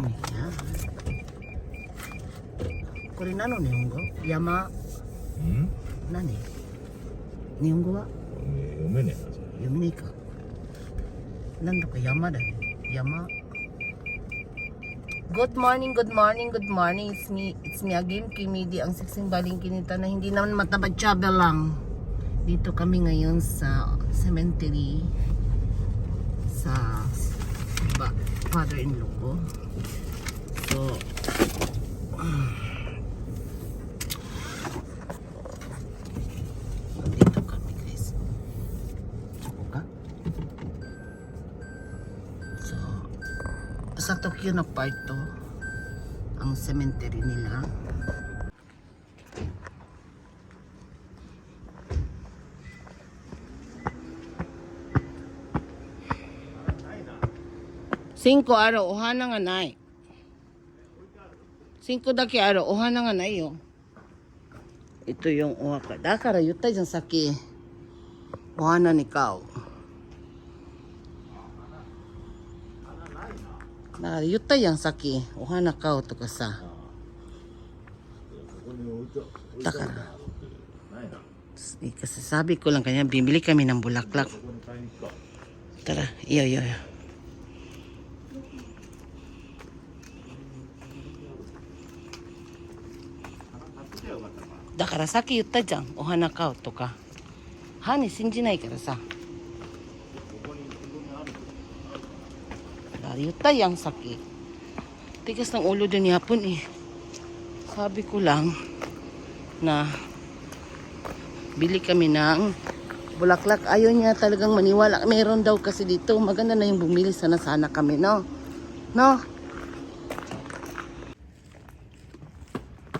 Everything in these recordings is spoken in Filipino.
Ayan. これ何の日本語山うん何日本語は読めねえなそれ読めねえかなんだか山だね山 Good morning, good morning, good morning. It's me, it's me again, Kimidi, ang siksing baling kinita na hindi naman matabad travel lang. Dito kami ngayon sa cemetery sa ba, father-in-law ko. Sa Tokyo na part to, ang cemetery nila. Cinco araw, ohana nga nai. Cinco daki araw, ohana nga nai yo. Ito yung ohaka. Dakara yutta dyan saki. Ohana ni kao. だから言ったやんさっきお花買うとかさだからkasi sabi ko lang kanya bibili kami ng bulaklak tara iyo iyo iyo daからさっき言ったじゃんお花買うとか歯に信じないからさ Yutay ang sakit. Tigas ng ulo din yapon eh. Sabi ko lang na bili kami ng bulaklak. Ayaw niya talagang maniwala. Meron daw kasi dito. Maganda na yung bumili. Sana sana kami, no? No?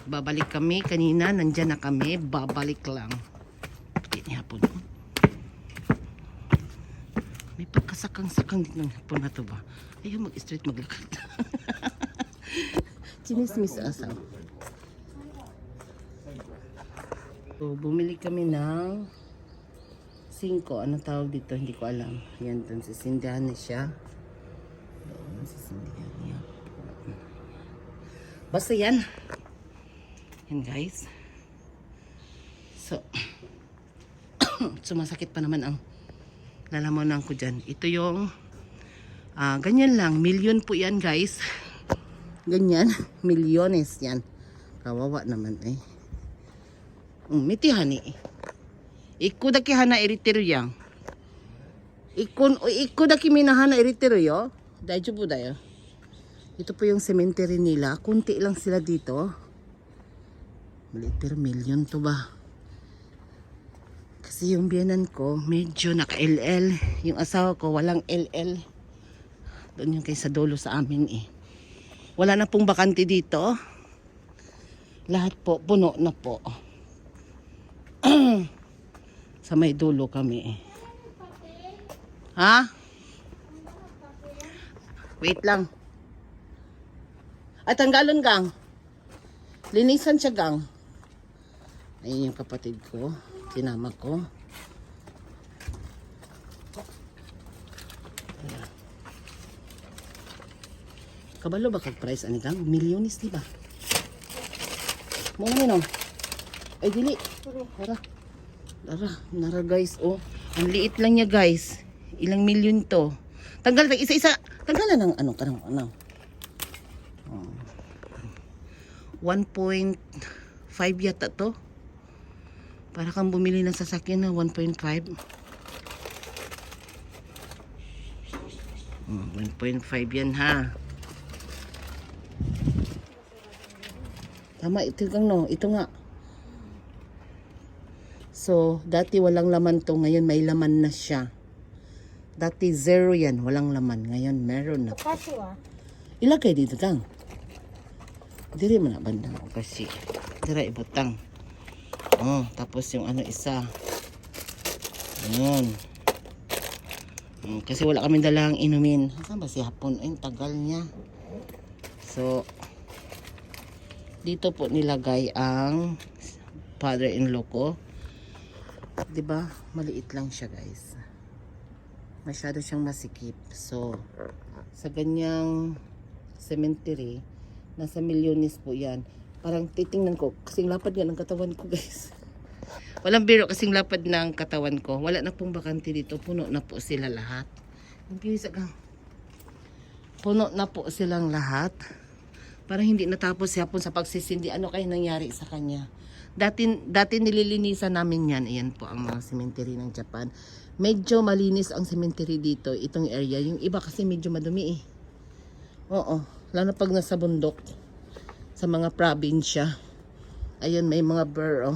Babalik kami. Kanina, nandyan na kami. Babalik lang. Hindi ni hapon. May pagkasakang-sakang din ng hapon na to ba? Ayaw mag-straight maglakad. Chinismis asaw. So, bumili kami ng 5. Ano tawag dito? Hindi ko alam. Yan dun. Sisindihan na siya. Doon, sisindihan niya. Basta yan. Yan guys. So, sumasakit pa naman ang lalamunan ko dyan. Ito yung ah, ganyan lang. Milyon po yan guys. Ganyan. Milyones yan. Kawawa naman eh. Um, miti hani. Iku daki hana iritiro yang. Ikun, iku daki minahana iritiro yo. Daiju po dayo. Ito po yung cemetery nila. Kunti lang sila dito. Maliit pero milyon to ba? Kasi yung biyanan ko, medyo naka-LL. Yung asawa ko, walang LL. Doon yung kay sa dolo sa amin eh. Wala na pong bakante dito. Lahat po, puno na po. sa may dulo kami eh. Ha? Wait lang. At tanggalon gang. Linisan siya gang. Ayun yung kapatid ko. Tinama ko. Kabalo ba kag price ani kang? Milyonis di ba? Mo ni no. Ay dili. Tara. Tara, nara guys oh. Ang liit lang niya guys. Ilang milyon to. Tanggal tag isa-isa. Tanggalan ng ano kanang ano. Oh. 1.5 yata to. Para kang bumili ng sasakyan na 1.5. Mm, 1.5 yan ha. Tama, ito kang no. Ito nga. So, dati walang laman to. Ngayon may laman na siya. Dati zero yan. Walang laman. Ngayon meron na. Kaswa. Ilagay dito kang. Diri man na banda o kasi. Dira ibutang. Oh, tapos yung ano isa. Ayun. Mm, kasi wala kami dalang inumin. Saan ba si Hapon? Ay, tagal niya. So, dito po nilagay ang father-in-law ko. 'Di ba? Maliit lang siya, guys. Masyado siyang masikip. So, sa ganyang cemetery. Nasa milyones po yan. Parang titingnan ko, kasing lapad nga ng katawan ko guys. Walang biro kasing lapad ng katawan ko. Wala na pong bakante dito. Puno na po sila lahat. Ang. Puno na po silang lahat. Parang hindi natapos yapon sa pagsisindi. Ano kaya nangyari sa kanya? Dati, dati nililinisan namin yan. Ayan po ang mga cemetery ng Japan. Medyo malinis ang cemetery dito, itong area. Yung iba kasi medyo madumi eh. Oo, lalo pag nasa bundok. Sa mga probinsya. Ayun, may mga borough.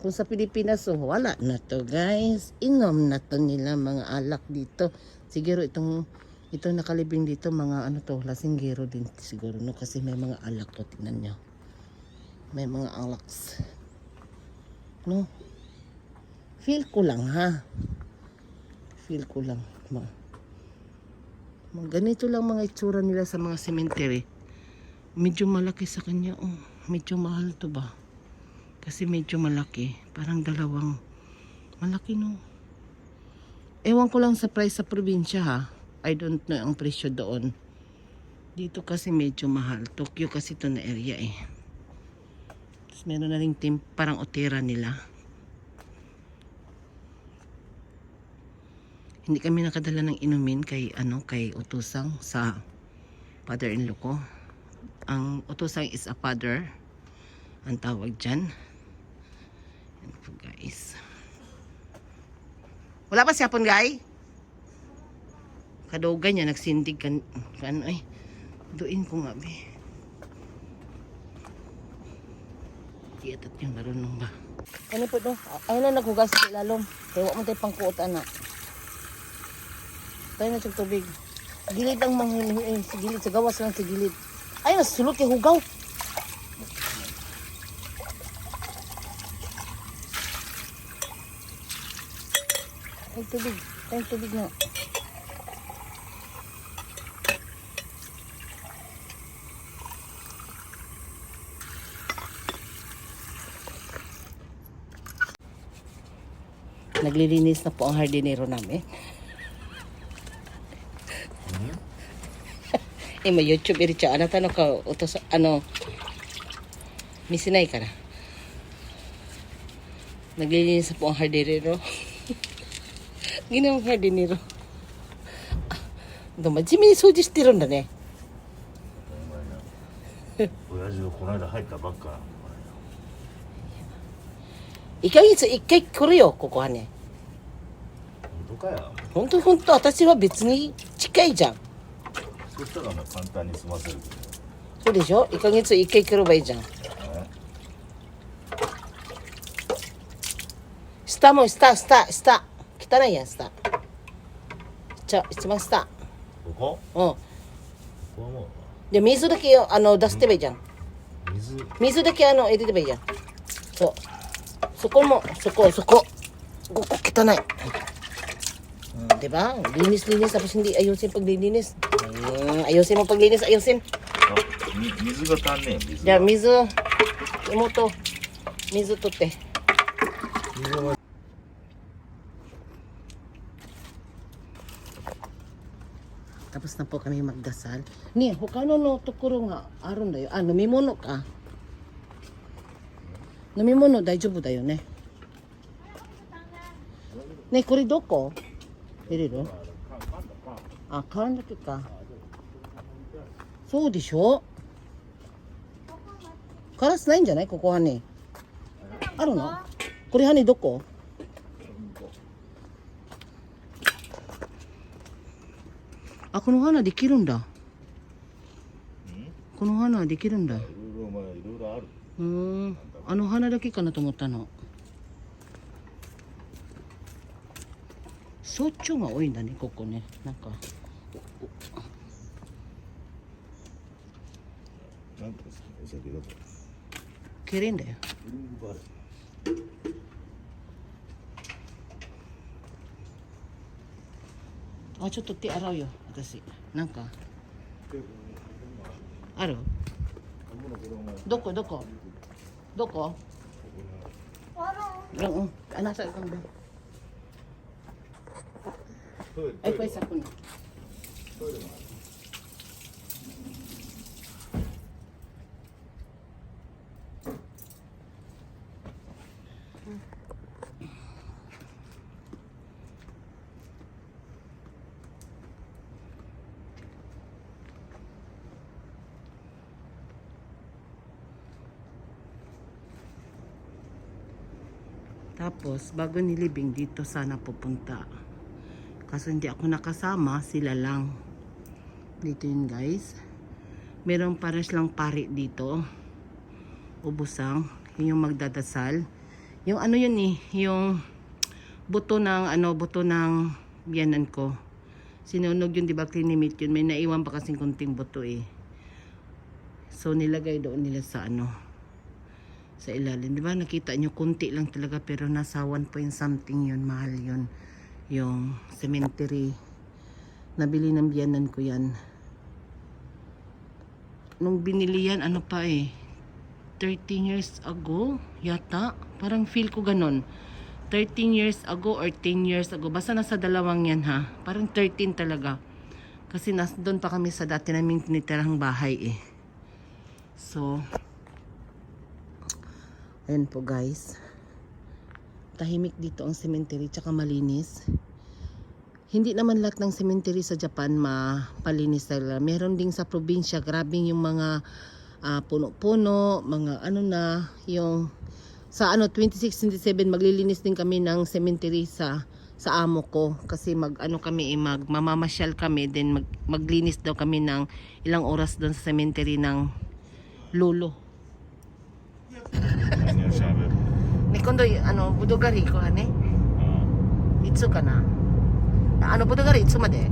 Kung sa Pilipinas, oh, wala na to guys. Inom na to nila mga alak dito. Siguro itong itong nakalibing dito mga ano to, lasinggero din siguro no kasi may mga alak to tingnan nyo. May mga alaks. No? Feel ko lang ha. Feel ko lang. Ma ganito lang mga itsura nila sa mga cemetery. Medyo malaki sa kanya. Oh, medyo mahal to ba? Kasi medyo malaki. Parang dalawang malaki no. Ewan ko lang sa price sa probinsya ha. I don't know ang presyo doon. Dito kasi medyo mahal. Tokyo kasi to na area eh. Tapos meron na rin team parang otera nila. Hindi kami nakadala ng inumin kay ano kay utusang sa father-in-law ko. Ang utusang is a father. Ang tawag dyan. Yan po guys. Wala pa siyapon guy? Kadogan niya nagsindig kan, kan ay duin ko nga be. Tiyatat yung marunong ba? Ano po to? Ayun na naghugas sa ilalom. Kaya wak mo tayo pangkuot anak. Tayo na tubig. Gilid ang mga eh, sa gilid, sa gawas lang sa gilid. Ay, nasulot kay hugaw. Ay, tubig. Ay, tubig na. Naglilinis na po ang hardinero namin. え、今 YouTube 入れちゃう。あなたの顔落とす、あの、見せないから。Naglilinis na po ang hardinero. Ginawang hardinero. 真面目に掃除してるんだね。親父がこの間入ったばっか。1ヶ月1回来るよ、ここはね。本当かよほんとほんと、私は別に近いじゃん。そしたらまあ簡単に済ませるけそうでしょ ?1 ヶ月1回来ればいいじゃん。下も下、下、下。汚いやん、下。じゃあ、一番下。ここ？うん。ここはもで、水だけあの出してばいいじゃん。う水水だけあの入れればいいじゃん。そう。そこも、そこ、そこ。ここ汚い. Hmm, di ba? Linis-linis tapos hindi ayusin paglilinis. Hmm, ayusin mo paglinis, ayusin. あみ水が足んねえ水 じゃあが水、妹、水取って。水が Tapos na po kami magdasal. Ni, 飲み物大丈夫だよね。ねこれどこ？入れる？あ缶だけか。そうでしょ？カラスないんじゃない？ここはね。あるの？これはねどこ？あこの花できるんだ。この花できるんだ。うん。あの花だけかなと思ったの。早朝が多いんだね、ここね。なんか。なんかですかお酒だよ。あ、ちょっと手洗うよ、私。なんか。ある？どこどこ？Doko? Oo. Ano sa ikang ba? Ay, pwesa ko na. Tapos, bago nilibing, dito sana pupunta. Kaso hindi ako nakasama, sila lang. Dito yun guys. Merong para silang pari dito. Ubusang. Yun yung magdadasal. Yung ano yun eh, yung buto ng ano, buto ng biyanan ko. Sinunog yun, di ba, klinimit yun. May naiwan pa kasing kunting buto eh. So, nilagay doon nila sa ano, sa ilalim. Di ba, nakita nyo, kunti lang talaga, pero nasa 1 point something yun, mahal yun. Yung cemetery. Nabili ng biyanan ko yan. Nung binili yan, ano pa eh, 13 years ago, yata. Parang feel ko ganon. 13 years ago or 10 years ago. Basta nasa dalawang yan ha. Parang 13 talaga. Kasi nas doon pa kami sa dati naming tinitirang bahay eh. So, ayan po guys. Tahimik dito ang cemetery tsaka malinis. Hindi naman lahat ng cemetery sa Japan mapalinis talaga. Meron ding sa probinsya, grabing yung mga ah, puno-puno, mga ano na, yung sa ano 26 27 maglilinis din kami ng cemetery sa sa amo ko kasi mag ano kami eh, mag mamamasyal kami then mag, maglinis daw kami ng ilang oras doon sa cemetery ng lolo 何をしゃべる ni kondo ano budogari ko ha ne いつかな。あの budogari いつまで？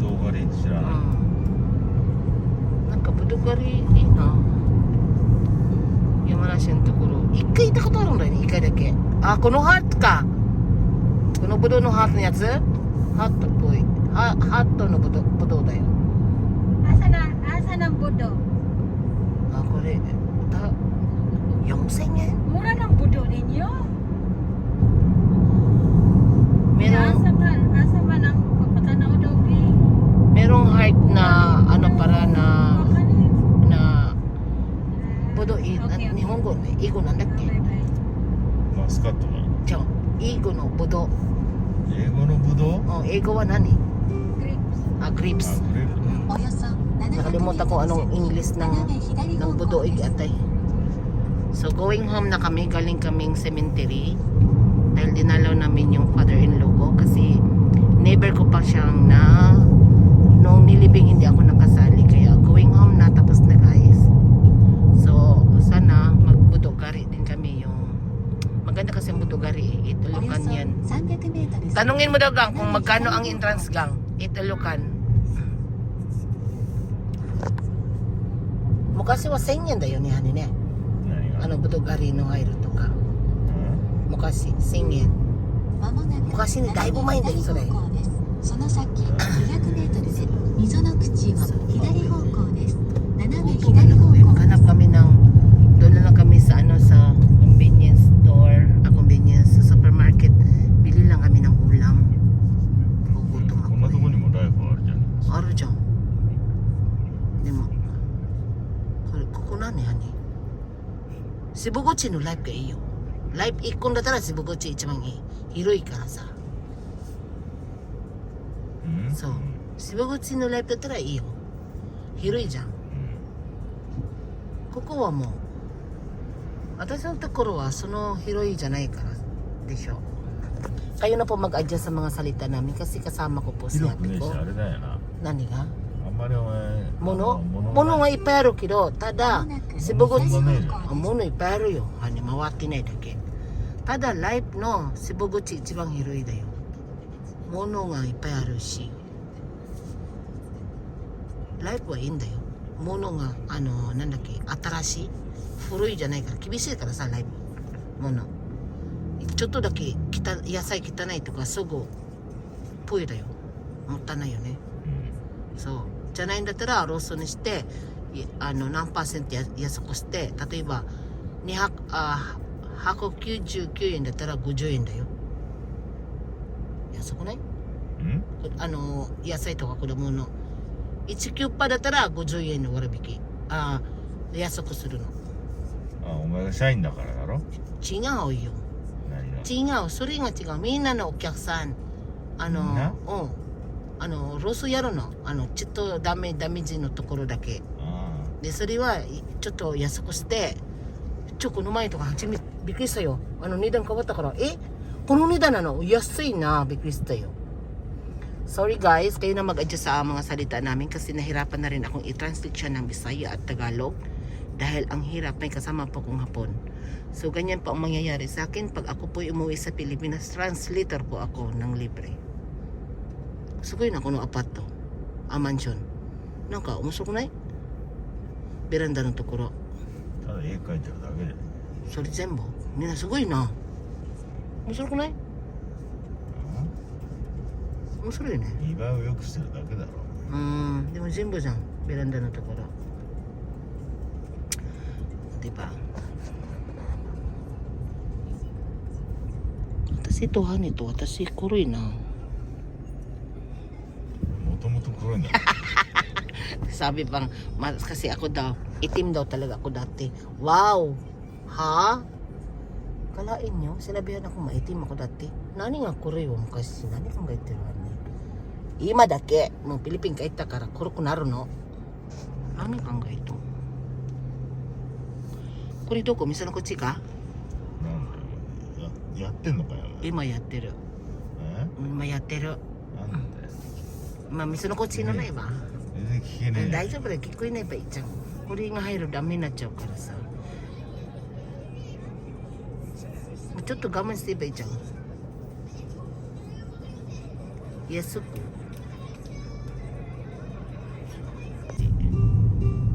動画で知らない。うん。なんかブドガリいいな。山梨のところ。一回行ったことあるんだよね一回だけ。あこのハートか。このブドウのハートのやつ？ハートっぽい。ハハートのブドウブドウだよ。Asa na, asa ng budo? あこれ。だ Yung singin. Mura ng budo ninyo. Meron. Asa man, asa man ang pagpatanaw daw, Bi? Merong heart na, ano para na, na, budo, okay, okay. Nihongo, Igo na nake. Mascot na. Chow, Igo no budo. Igo no budo? Oh, Igo wa nani? Grapes. Ah, grapes. Ah, grapes. Nakalimutan ko anong English ng, ng budo, Igatay. So going home na kami, galing kaming cemetery. Dahil dinalaw namin yung father-in-law ko kasi neighbor ko pa siyang na nung nilibing hindi ako nakasali. Kaya going home na tapos na guys so sana magbudugari din kami yung maganda kasi ang budugari eh, itulukan yan. Tanungin mo daw gang kung magkano ang entrance gang. Itulukan. Mukha si waseng yan dayon ni hanin eh あの、ブドガリの入るとか。うん昔、1000円。昔ね、だいぶ前だよ、それ。その先200メートルで溝の口を左方向です斜め左方向 Hanap kami ng, doon na lang kami sa ano, sa convenience store, ah, convenience, sa supermarket. Bili lang kami ng ulam. Gugutom こんなと ako こにもライフあるじゃないえ。あるじゃん。でも、これ、ここ何やねシブゴチのライブがいいよ。ライブ1個だったらシブゴチ一番いい。広いからさ。うん。そう。渋口のライブだったらいいよ。広いじゃん。うんここはもう私のところはその広いじゃないからでしょ。kayo na po まりお前物物物はいっぱいあるけどただ渋口そんなねえじゃんあ物いっぱいあるよ。あね回ってないだけ。ただライブの渋口一番広いだよ。物がいっぱいあるし。ライブはいいんだよ。物があのなんだっけ新しい？古いじゃないから厳しいからさライブ物。ちょっとだけきた野菜汚いとかすぐぽいだよ。もったいないよね。うん。そうじゃないんだったらローソンにしていあの何パーセントや安くして例えば200あ箱99円だったら50円だよ。安くない？うん？あの野菜とか果物19パーだったら50円の割引。あ安くするの。あお前が社員だからだろ？違うよ。違う。それが違う。みんなのお客さん。あのうんあのロスやるのあのちょっとダメダメージのところだけあでそれはいちょっと安くして ちょこの前とか初めびっくりしたよあの値段変わったからえこの値段なの安いなびっくりしたよ Sorry guys, kayo na mag-adjust sa mga salita namin kasi nahirapan na rin akong i-translate siya ng Bisaya at Tagalog dahil ang hirap may kasama po kong hapon. So ganyan po ang mangyayari sa akin pag ako po umuwi sa Pilipinas, translator po ako ng libre. Sugoy na ko no apat to. A mansion. なんか面白くない？ベランダのところ。ただ絵描いてるだけでそれ全部？みんなすごいな。面白くない？面白いね。見栄えを良くしてるだけだろうーん、でも全部じゃん。ベランダのところ。私 ito han ito. 私黒いな。itong corona. Sabi pang, mas, kasi ako daw, itim daw talaga ako dati. Wow! Ha? Kalain nyo, sinabihan ako maitim ako dati. Nani nga kurewang kasi, nani kong gaitiruan ni. Ima dake, mga Pilipin kaita kara, kuro kunaro no. Nani kang gaito? Kurito ko, misan ako chika? Ya, yatte no kaya? Ima yatte ru. Eh? Ima yatte ru. まあ、ミスのこっちのないわ。全然聞けねえ。大丈夫だよ。聞こえないばいいじゃんこれが入るとダメになっちゃうからさ。ちょっと我慢してればいいじゃん。安く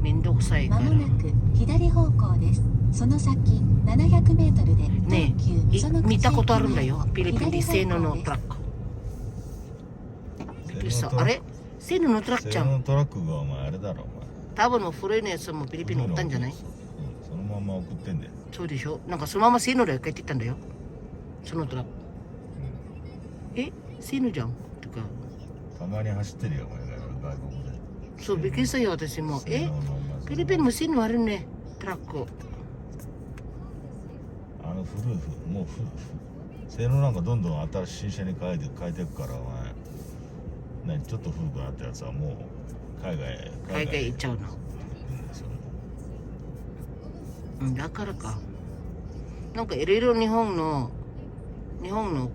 めんどくさいから。まもなく左方向です。その先700メートルでね東急い溝の口見たことあるんだ駅よピリピリ左せーのトラックくりしたあれ？せーののトラックちゃん？トラックがお前あれだろお前。多分もう古いのやつもピリピリ乗ったんじゃない？うんそのまま送ってんだよ。そうでしょ？なんかそのまませーので帰っていったんだよ。そのトラック。え？せーのじゃん？とか。たまに走ってるよお前が外国で。そうびっくりしたよ私も。え？フィリピンもせーのあるね。トラックあの古いふもうふふ性能なんかどんどん新しい新車に変えて変えていくからお前何ちょっと古くなったやつはもう海外へ海外行っちゃうの。うんだからか。なんかいろいろ日本の日本の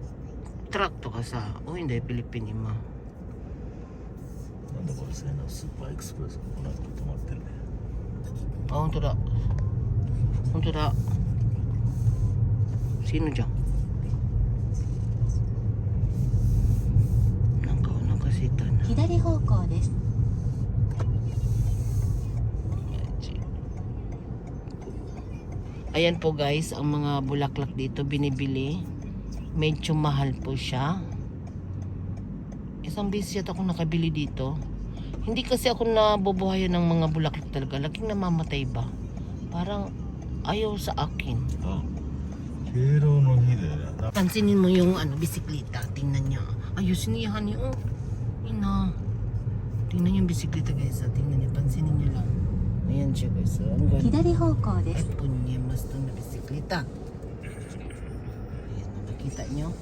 トラックとかさ多いんだよフィリピンに今。なんだこれ性能スーパーエクスプレスがこの後止まってんだよ。あ本当だ。本当だ。せーのじゃんかお腹すいたな左方向です Ayan po guys, ang mga bulaklak dito binibili. Medyo mahal po siya. Isang beses yata ako nakabili dito. Hindi kasi ako nabubuhayan ng mga bulaklak talaga. Laging namamatay ba? Parang ayaw sa akin. あ敬老の日でな Pansinin mo yung ano, bisikleta. Tingnan niya. Ayusin niya, honey. Oh, ina. Tingnan yung bisikleta guys. Ah. Tingnan niyo. Pansinin niyo lang. Ayan siya guys. So, ang ganda. Hidari hoko desu. Ay, punya. Mas to na bisikleta. Ayan. Ah, nakita niyo.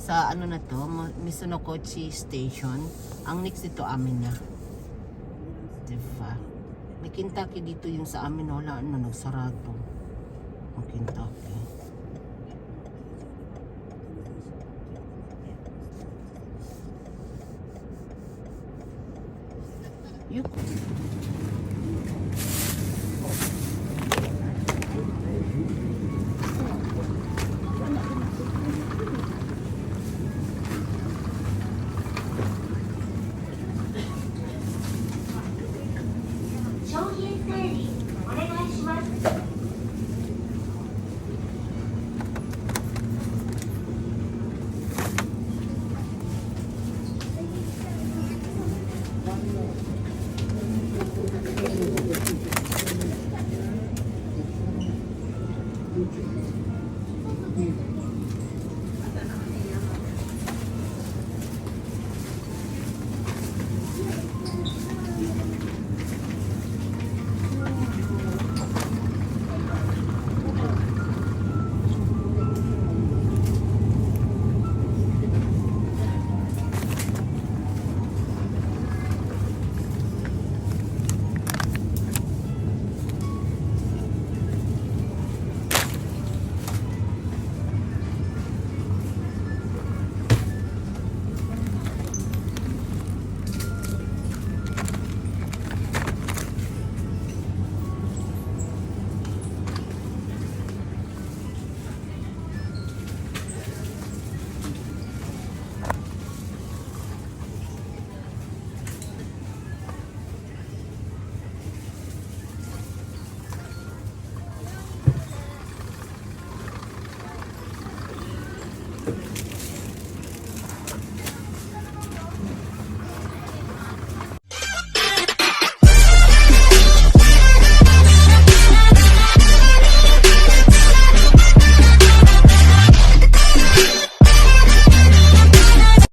Sa ano na to, Misunokochi Station. Ang next dito amin na. Diba? May Kentucky dito yung sa amin. Wala ano, nagsarado. Ang Kentucky. Yok.